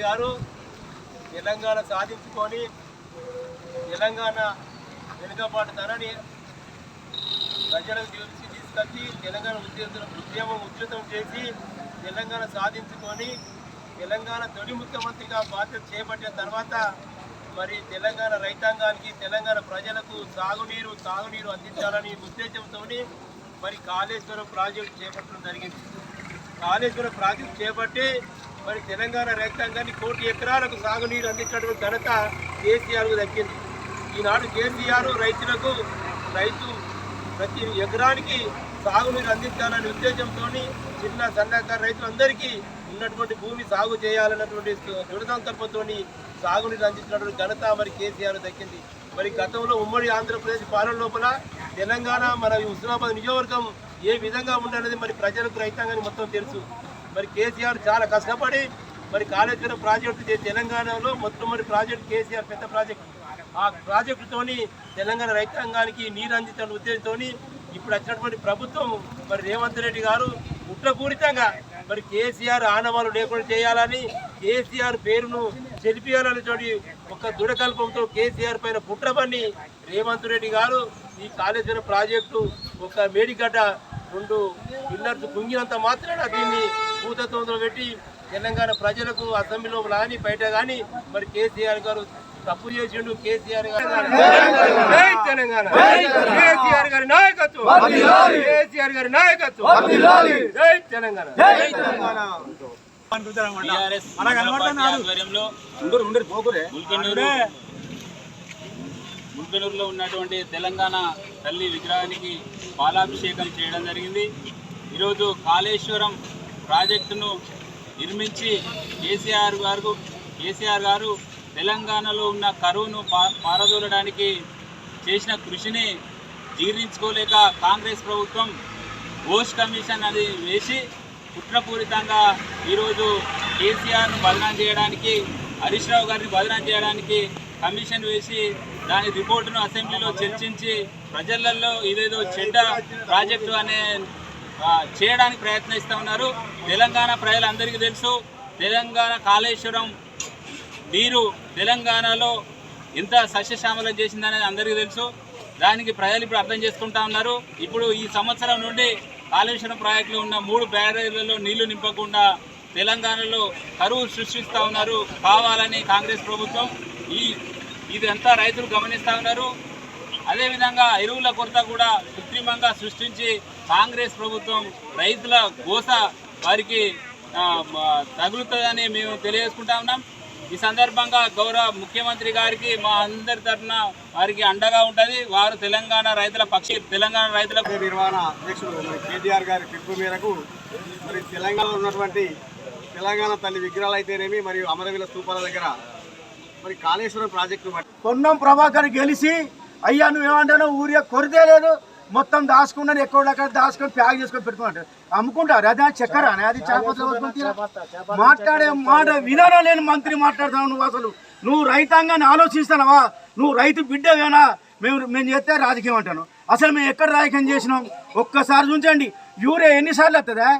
గారు తెలంగాణ సాధించుకొని తెలంగాణ వెనుకబాటు ధరని ప్రజలకు తెలిసి తీసుకొచ్చి తెలంగాణ ఉద్యోగుల ఉద్యమం ఉధృతం చేసి తెలంగాణ సాధించుకొని తెలంగాణ తొలి ముఖ్యమంత్రిగా బాధ్యత చేపట్టిన తర్వాత మరి తెలంగాణ రైతాంగానికి తెలంగాణ ప్రజలకు సాగునీరు తాగునీరు అందించాలని ఉద్దేశంతో మరి కాళేశ్వరం ప్రాజెక్టు చేపట్టడం జరిగింది. కాళేశ్వరం ప్రాజెక్టు చేపట్టి మరి తెలంగాణ రైతాంగాన్ని కోటి ఎకరాలకు సాగునీరు అందించినటువంటి ఘనత కేసీఆర్కు దక్కింది. ఈనాడు కేసీఆర్ రైతులకు రైతు ప్రతి ఎకరానికి సాగునీరు అందించాలనే ఉద్దేశంతో చిన్న సన్నకారు రైతులందరికీ ఉన్నటువంటి భూమి సాగు చేయాలన్నటువంటి దృఢ సంకల్పంతో సాగునీరు అందించినటువంటి ఘనత మరి కేసీఆర్ దక్కింది. మరి గతంలో ఉమ్మడి ఆంధ్రప్రదేశ్ పాలన లోపల తెలంగాణ మన హుస్నాబాద్ నియోజకవర్గం ఏ విధంగా ఉండాలనేది మరి ప్రజలకు రైతాంగానికి మొత్తం తెలుసు. మరి కేసీఆర్ చాలా కష్టపడి మరి కాళేశ్వరం ప్రాజెక్టు చే- తెలంగాణలో మొట్టమొదటి ప్రాజెక్టు కేసీఆర్ పెద్ద ప్రాజెక్టు. ఆ ప్రాజెక్టుతోని తెలంగాణ రైతాంగానికి నీరు అందించిన ఉద్దేశంతోని ఇప్పుడు వచ్చినటువంటి ప్రభుత్వం మరి రేవంత్ రెడ్డి గారు కుట్రపూరితంగా మరి కేసీఆర్ ఆనవాలు లేకుండా చేయాలని కేసీఆర్ పేరును చెరిపియాలని చోటి ఒక దృఢకల్పంతో కేసీఆర్ పైన కుట్రపని రేవంత్ రెడ్డి గారు ఈ కాళేశ్వరం ప్రాజెక్టు ఒక మేడిగడ్డ రెండు పిల్లర్స్ కుంగినంత మాత్రాన దీన్ని భూతత్వంలో పెట్టి తెలంగాణ ప్రజలకు అసెంబ్లీలో కానీ బయట కానీ మరి కేసీఆర్ గారు తప్పు చేసిండు. కేసీఆర్ గారు జై తెలంగాణ. కేసీఆర్ గారి నాయకత్వం. కేసీఆర్ గారి నాయకత్వం. జై తెలంగాణ. టీఆర్ఎస్ మండల పార్టీ ఆధ్వర్యంలో ముల్కనూరు ముందునూరులో ఉన్నటువంటి తెలంగాణ తల్లి విగ్రహానికి పాలాభిషేకం చేయడం జరిగింది. ఈరోజు కాళేశ్వరం ప్రాజెక్టును నిర్మించి కేసీఆర్ గారు కేసీఆర్ గారు తెలంగాణలో ఉన్న కరువును పారదోలడానికి చేసిన కృషిని జీర్ణించుకోలేక కాంగ్రెస్ ప్రభుత్వం ఘోష్ కమిషన్ అది వేసి కుట్రపూరితంగా ఈరోజు కేసీఆర్ను బదనాం చేయడానికి హరీష్ రావు గారిని బదనాం చేయడానికి కమిషన్ వేసి దాని రిపోర్టును అసెంబ్లీలో చర్చించి ప్రజలలో ఇదేదో చెడ్డ ప్రాజెక్టు అనే చేయడానికి ప్రయత్నిస్తూ ఉన్నారు. తెలంగాణ ప్రజలందరికీ తెలుసు. తెలంగాణ కాళేశ్వరం నీరు తెలంగాణలో ఎంత సస్యశ్యామలం చేసిందనేది అందరికీ తెలుసు. దానికి ప్రజలు ఇప్పుడు అర్థం చేసుకుంటా ఉన్నారు. ఇప్పుడు ఈ సంవత్సరం నుండి కాళేశ్వరం ప్రాజెక్టులో ఉన్న మూడు బ్యారేజ్లలో నీళ్ళు నింపకుండా తెలంగాణలో కరువు సృష్టిస్తూ ఉన్నారు కావాలని కాంగ్రెస్ ప్రభుత్వం. ఈ ఇదంతా రైతులు గమనిస్తూ ఉన్నారు. అదేవిధంగా ఎరువుల కొరత కూడా కృత్రిమంగా సృష్టించి కాంగ్రెస్ ప్రభుత్వం రైతుల గోస వారికి తగులుతుందని మేము తెలియజేసుకుంటా ఉన్నాం. ఈ సందర్భంగా గౌరవ ముఖ్యమంత్రి గారికి మా అందరి తరఫున వారికి అండగా ఉంటుంది. వారు తెలంగాణ రైతుల పక్షి తెలంగాణ రైతుల నిర్వహణ అధ్యక్షుడు కేటీఆర్ గారి పిలుపు మేరకు మరి తెలంగాణలో ఉన్నటువంటి తెలంగాణ తల్లి విగ్రహాలు అయితేనేమి మరియు అమరవీల స్థూపాల దగ్గర మరి కాళేశ్వరం ప్రాజెక్టు పొన్నం ప్రభాకర్ గెలిచి అయ్యా నువ్వేమంటాను ఊరియా కొరితే లేదు. మొత్తం దాచుకున్నాను ఎక్కడ దాచుకొని ప్యాక్ చేసుకొని పెట్టుకున్నట్టు అమ్ముకుంటారు? అదే చక్కెర? అది చేపలు మాట్లాడే మాట విధానం లేని మంత్రి మాట్లాడతావు నువ్వు అసలు. నువ్వు రైతాంగాన్ని ఆలోచిస్తానవా నువ్వు రైతు బిడ్డవేనా? మేము మేము చేస్తే రాజకీయం అంటాను. అసలు మేము ఎక్కడ రాజకీయం చేసినాం? ఒక్కసారి చూంచండి. యూరియా ఎన్నిసార్లు వస్తుందా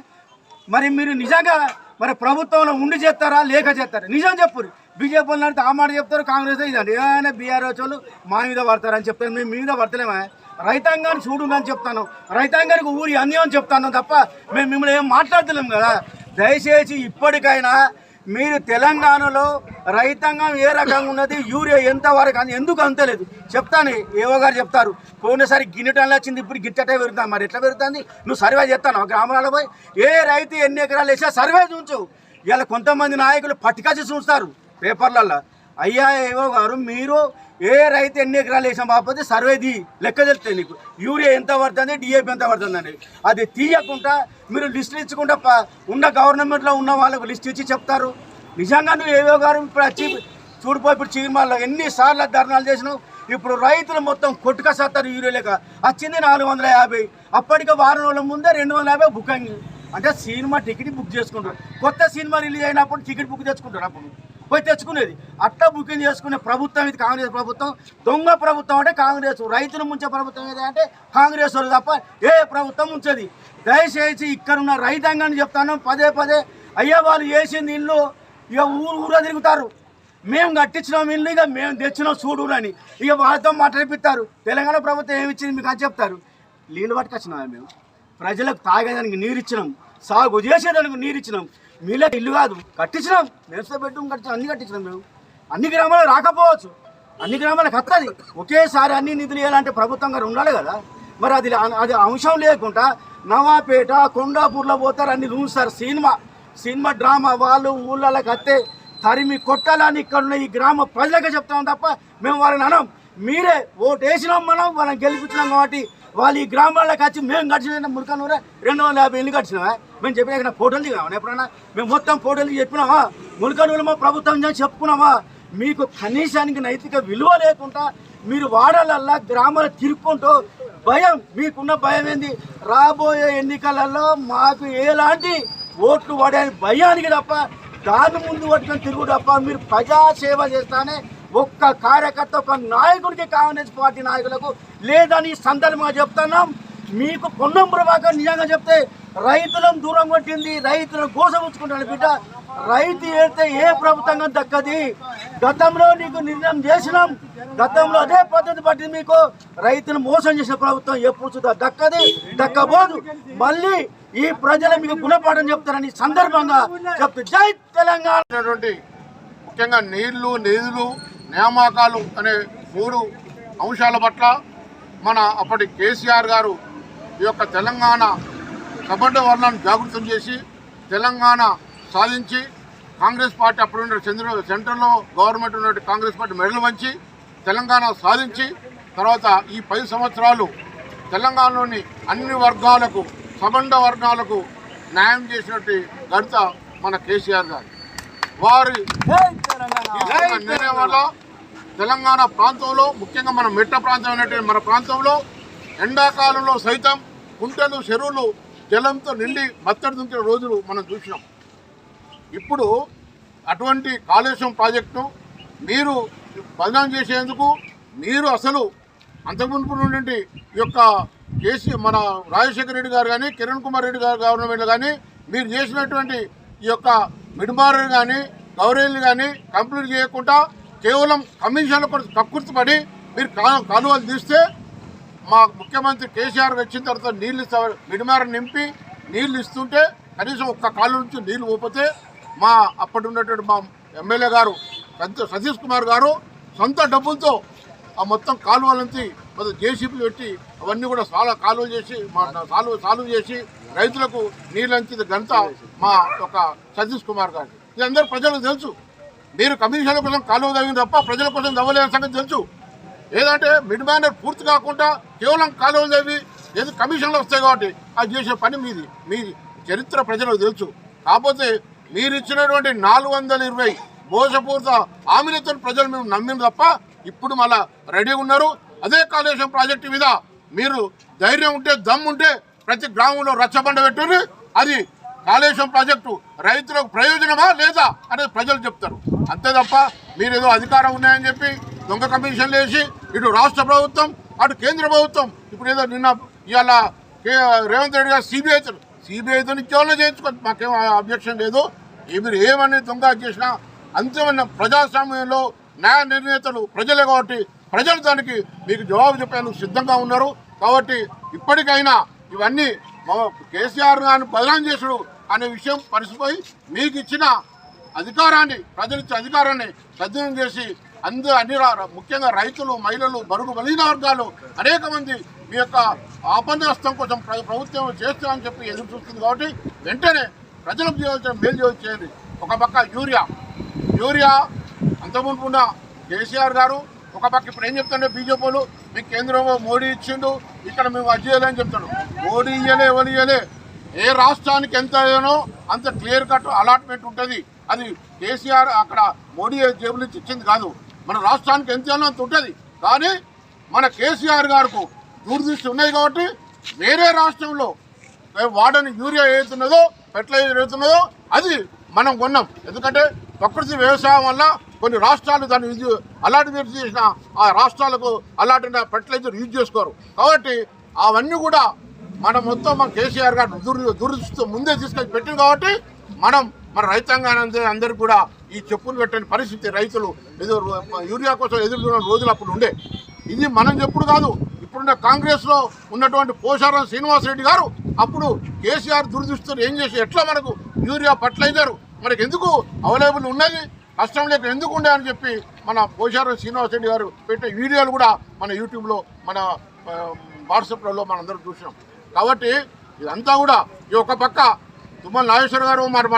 మరి మీరు నిజంగా మరి ప్రభుత్వంలో ఉండి చేస్తారా? లేక చేస్తారా? నిజం చెప్పు. బీజేపీ వాళ్ళు అంటే ఆ మాట చెప్తారు కాంగ్రెస్ ఇదండి. ఏమైనా బీఆర్ఎస్ వాళ్ళు మా మీద పడతారని చెప్తారు. మేము మీ మీద పడతలేమా? రైతాంగాన్ని చూడుందని చెప్తాను. రైతాంగానికి ఊరి అన్యాయం చెప్తాను తప్ప మేము మిమ్మల్ని ఏం మాట్లాడతలేము కదా. దయచేసి ఇప్పటికైనా మీరు తెలంగాణలో రైతాంగం ఏ రకంగా ఉన్నది యూరియా ఎంత వరకు అని ఎందుకు అంతలేదు? చెప్తాను. ఏవో గారు చెప్తారు. పోయినసారి గిన్నె టన్నులు వచ్చింది ఇప్పుడు గిట్టటే పెరుగుతాం మరి ఎట్లా పెరుగుతుంది? నువ్వు సర్వే చేస్తాను గ్రామాలలో పోయి? ఏ రైతు ఎన్ని ఎకరాలు వేసా సర్వే చూంచు ఇలా కొంతమంది నాయకులు పట్టుకొచ్చి చూస్తారు. పేపర్లలో అయ్యా ఏవో గారు మీరు ఏ రైతు ఎన్ని ఎకరాలు వేసాం కాకపోతే సర్వేది లెక్క తెలుస్తుంది నీకు. యూరియా ఎంత పడుతుంది డిఏపి ఎంత పడుతుంది అది తీయకుండా మీరు లిస్ట్ ఇచ్చకుండా ఉన్న గవర్నమెంట్లో ఉన్న వాళ్ళకు లిస్ట్ ఇచ్చి చెప్తారు. నిజంగా నువ్వు ఏవో గారు ఇప్పుడు వచ్చి చూడిపోయి ఇప్పుడు చీమాల్లో ఎన్నిసార్లు ధర్నాలు చేసినావు. ఇప్పుడు రైతులు మొత్తం కొట్టుకసేస్తారు యూరియా లేక వచ్చింది నాలుగు వందల యాభై. అప్పటికి వారం రోజుల ముందే రెండు వందల యాభై బుకింగ్. అంటే సినిమా టికెట్ బుక్ చేసుకుంటారు. కొత్త సినిమా రిలీజ్ అయినప్పుడు టికెట్ బుక్ చేసుకుంటారు అప్పుడు. పోయి తెచ్చుకునేది. అట్లా బుకింగ్ చేసుకునే ప్రభుత్వం ఇది కాంగ్రెస్ ప్రభుత్వం. దొంగ ప్రభుత్వం అంటే కాంగ్రెస్. రైతులు ముంచే ప్రభుత్వం ఏది అంటే కాంగ్రెస్ వాళ్ళు తప్ప ఏ ప్రభుత్వం ఉంచది దయచేసి ఇక్కడ ఉన్న రైతాంగాన్ని చెప్తాను. పదే పదే అయ్యా వాళ్ళు వేసింది ఇల్లు ఇక ఊరు ఊరా తిరుగుతారు. మేము కట్టించినాం ఇల్లు ఇక మేము తెచ్చినాం చూడు అని ఇక వాళ్ళతో మాట్లాడిపిస్తారు. తెలంగాణ ప్రభుత్వం ఏమి ఇచ్చింది మీకు అని చెప్తారు. నీళ్ళు పట్టుకొచ్చినా మేము? ప్రజలకు తాగేదానికి నీరు ఇచ్చినాం. సాగు చేసేదానికి నీరు ఇచ్చినాం. మీలే ఇల్లు కాదు. కట్టించినాం. నేర్చుకో బెడ్రూమ్ కట్టించాం అన్ని కట్టించినాం మేము. అన్ని గ్రామాలు రాకపోవచ్చు. అన్ని గ్రామాలకు వస్తుంది ఒకేసారి అన్ని నిధులు ఇవ్వాలంటే ప్రభుత్వం గారు ఉండాలి కదా. మరి అది అది అంశం లేకుండా నవాపేట కొండాపూర్లో పోతారు అన్ని చూస్తారు సినిమా సినిమా డ్రామా వాళ్ళు ఊళ్ళకి వస్తే తరిమి కొట్టాలని ఇక్కడ ఉన్న ఈ గ్రామ ప్రజలకే చెప్తాం తప్ప మేము వారిని అనం మీరే ఓటు వేసినాం మనం వాళ్ళని గెలిపించినాం కాబట్టి వాళ్ళు ఈ గ్రామాలకు వచ్చి మేము గడిచిన మురికనూరే రెండు వందల యాభై ఇల్లు గడిచినావా మేము చెప్పిన ఫోటోలు దిగామా? ఎప్పుడైనా మేము మొత్తం ఫోటోలు చెప్పినామా? మురికనూరు మా ప్రభుత్వం చెప్పుకున్నావా చెప్పుకున్నామా? మీకు కనీసానికి నైతిక విలువ లేకుండా మీరు వాడలల్లా గ్రామాలు తిరుక్కుంటూ భయం మీకున్న భయం ఏంది? రాబోయే ఎన్నికలలో మాకు ఎలాంటి ఓట్లు పడే భయానికి తప్ప దాని ముందు పట్టుకొని తిరుగు తప్ప మీరు ప్రజాసేవ చేస్తానే ఒక్క కార్యకర్త ఒక నాయకుడికి కాంగ్రెస్ పార్టీ నాయకులకు లేదని సందర్భంగా చెప్తున్నాం. మీకు పొన్నం ప్రభాకర్ నిజంగా చెప్తే రైతులను దూరం కొట్టింది రైతులను గోసముచ్చుకుంటాడు బిడ్డ. రైతు ఏడితే ఏ ప్రభుత్వంగా దక్కది? గతంలో నీకు నిర్ణయం చేసినాం. గతంలో అదే పద్ధతి పట్టింది మీకు. రైతును మోసం చేసిన ప్రభుత్వం ఎప్పుడు చూద్దా? దక్కది దక్కబోదు. మళ్ళీ ఈ ప్రజలు మీకు గుణపాఠం చెప్తారని సందర్భంగా చెప్తూ జై తెలంగాణ. ముఖ్యంగా నీళ్ళు నిధులు నియామకాలు అనే మూడు అంశాల పట్ల మన అప్పటి కేసీఆర్ గారు ఈ యొక్క తెలంగాణ కబడ్డ వర్ణాన్ని జాగృతం చేసి తెలంగాణ సాధించి కాంగ్రెస్ పార్టీ అప్పుడున్న చంద్ర సెంట్రల్లో గవర్నమెంట్ ఉన్నటువంటి కాంగ్రెస్ పార్టీ మెడలు వంచి తెలంగాణ సాధించి తర్వాత ఈ పది సంవత్సరాలు తెలంగాణలోని అన్ని వర్గాలకు సబండ వర్గాలకు న్యాయం చేసినట్టు ఘనత మన కేసీఆర్ గారు. వారి వల్ల తెలంగాణ ప్రాంతంలో ముఖ్యంగా మన మెట్ట ప్రాంతం అనేటువంటి మన ప్రాంతంలో ఎండాకాలంలో సైతం కుంటలు చెరువులు జలంతో నిండి మత్తడి దుంకిన రోజులు మనం చూసినాం. ఇప్పుడు అటువంటి కాళేశ్వరం ప్రాజెక్టును మీరు బదనాం చేసేందుకు మీరు అసలు అంతకుముందు నుండి ఈ యొక్క కేసీ మన రాజశేఖర రెడ్డి గారు కానీ కిరణ్ కుమార్ రెడ్డి గారు గవర్నమెంట్ కానీ మీరు చేసినటువంటి ఈ యొక్క మిడ్మారర్ కానీ గౌరీలు కానీ కంప్లీట్ చేయకుండా కేవలం కమిషన్ల కొరకు కక్కుర్తిపడి మీరు కాలువలు తీస్తే మా ముఖ్యమంత్రి కేసీఆర్ వచ్చిన తర్వాత నీళ్ళు ఇస్తా మిడిమార నింపి నీళ్ళు ఇస్తుంటే కనీసం ఒక్క కాలు నుంచి నీళ్ళు ఊపితే మా అప్పటి ఉన్నటువంటి మా ఎమ్మెల్యే గారు సతీష్ కుమార్ గారు సొంత డబ్బులతో ఆ మొత్తం కాలువలంతి మొత్తం జేసీపీలు పెట్టి అవన్నీ కూడా చాలా కాలువ చేసి మా సాల్వ్ సాల్వ్ చేసి రైతులకు నీళ్ళంచి ఘనత మా యొక్క సతీష్ కుమార్ గారు ఇది అందరూ ప్రజలకు తెలుసు. మీరు కమిషన్ల కోసం కాలువ తవ్విన తప్ప ప్రజల కోసం తవ్వలేని సంగతి తెలుసు. ఏదంటే మిడ్ మ్యానర్ పూర్తి కాకుండా కేవలం కాలువలు తవ్వి ఏది కమిషన్లు వస్తాయి కాబట్టి అది చేసే పని మీది. మీ చరిత్ర ప్రజలకు తెలుసు. కాకపోతే మీరు ఇచ్చినటువంటి నాలుగు వందల ఇరవై మోసపూరిత హామీలతో ప్రజలు మేము నమ్మిన తప్ప ఇప్పుడు మళ్ళా రెడీగా ఉన్నారు. అదే కాళేశ్వరం ప్రాజెక్టు మీద మీరు ధైర్యం ఉంటే దమ్ముంటే ప్రతి గ్రామంలో రచ్చబండ పెట్టుకుని అది కాళేశ్వరం ప్రాజెక్టు రైతులకు ప్రయోజనమా లేదా అనేది ప్రజలు చెప్తారు. అంతే తప్ప మీరు ఏదో అధికారం ఉన్నాయని చెప్పి దొంగ కమిషన్లు వేసి ఇటు రాష్ట్ర ప్రభుత్వం అటు కేంద్ర ప్రభుత్వం ఇప్పుడు ఏదో నిన్న ఇవాళ రేవంత్ రెడ్డి గారు సిబిఐతో సిబిఐతో కేవలం చేయించుకోండి మాకేం అబ్జెక్షన్ లేదు. మీరు ఏమని దొంగ చేసినా అంతిమైన ప్రజాస్వామ్యంలో న్యాయ నిర్ణేతలు ప్రజలే కాబట్టి ప్రజలు దానికి మీకు జవాబు చెప్పేందుకు సిద్ధంగా ఉన్నారు. కాబట్టి ఇప్పటికైనా ఇవన్నీ కేసీఆర్ గారిని బదనాం చేసుడు అనే విషయం పరిసిపోయి మీకు ఇచ్చిన అధికారాన్ని ప్రజలిచ్చే అధికారాన్ని సద్వినియోగం చేసి అందరూ అన్ని ముఖ్యంగా రైతులు మహిళలు బరుగు బలహీన వర్గాలు అనేక మంది మీ యొక్క ఆపన్నస్తం కోసం ప్రభుత్వం చేస్తామని చెప్పి ఎదురు చూస్తుంది కాబట్టి వెంటనే ప్రజలకు చేయాల్సిన మేలు చేయ- చేయండి. ఒక పక్క యూరియా. యూరియా అంతకుముందున్న కేసీఆర్ గారు ఒక పక్క ఇప్పుడు ఏం చెప్తుండే బీజేపీలు మీకు కేంద్రంలో మోడీ ఇచ్చిండు ఇక్కడ మేము అది చేయాలని చెప్తాడు మోడీ ఇయ్యలే ఎవరు ఇయ్యలే? ఏ రాష్ట్రానికి ఎంత అయ్యానో అంత క్లియర్ కట్ అలాట్మెంట్ ఉంటుంది. అది కేసీఆర్ అక్కడ మోడీ జేబులు ఇచ్చి ఇచ్చింది కాదు. మన రాష్ట్రానికి ఎంత అంత ఉంటుంది. కానీ మన కేసీఆర్ గారికి దూరదృష్టి ఉన్నాయి కాబట్టి వేరే రాష్ట్రంలో వాడని యూరియా ఏదైతున్నదో ఫెర్టిలైజర్ ఏదైతున్నదో అది మనం కొన్నాం. ఎందుకంటే ప్రకృతి వ్యవసాయం వల్ల కొన్ని రాష్ట్రాలు దాన్ని యూజ్ అలాట్మెంట్ చేసిన ఆ రాష్ట్రాలకు అలాంటి ఫెర్టిలైజర్ యూజ్ చేసుకోరు. కాబట్టి అవన్నీ కూడా మనం మొత్తం మన కేసీఆర్ గారు దుర్ దురుస్తూ ముందే తీసుకొని పెట్టింది కాబట్టి మనం మన రైతాంగాన్ని అందరూ కూడా ఈ చెప్పులు పెట్టని పరిస్థితి రైతులు ఎదురు యూరియా కోసం ఎదురు చూడని రోజులు అప్పుడు ఉండే. ఇది మనం చెప్పుడు కాదు. ఇప్పుడున్న కాంగ్రెస్లో ఉన్నటువంటి పోషారం శ్రీనివాసరెడ్డి గారు అప్పుడు కేసీఆర్ దురదృష్టితో ఏం చేసి ఎట్లా మనకు యూరియా ఫర్టిలైజర్ మనకు ఎందుకు అవైలబుల్ ఉన్నది? కష్టం లేక ఎందుకు ఉండే అని చెప్పి మన పోషారం శ్రీనివాసరెడ్డి గారు పెట్టే వీడియోలు కూడా మన యూట్యూబ్లో మన వాట్సాప్లలో మనందరం చూసినాం. కాబట్టి ఇదంతా కూడా ఈ ఒక పక్క తుమ్మల నాగేశ్వర గారు మరి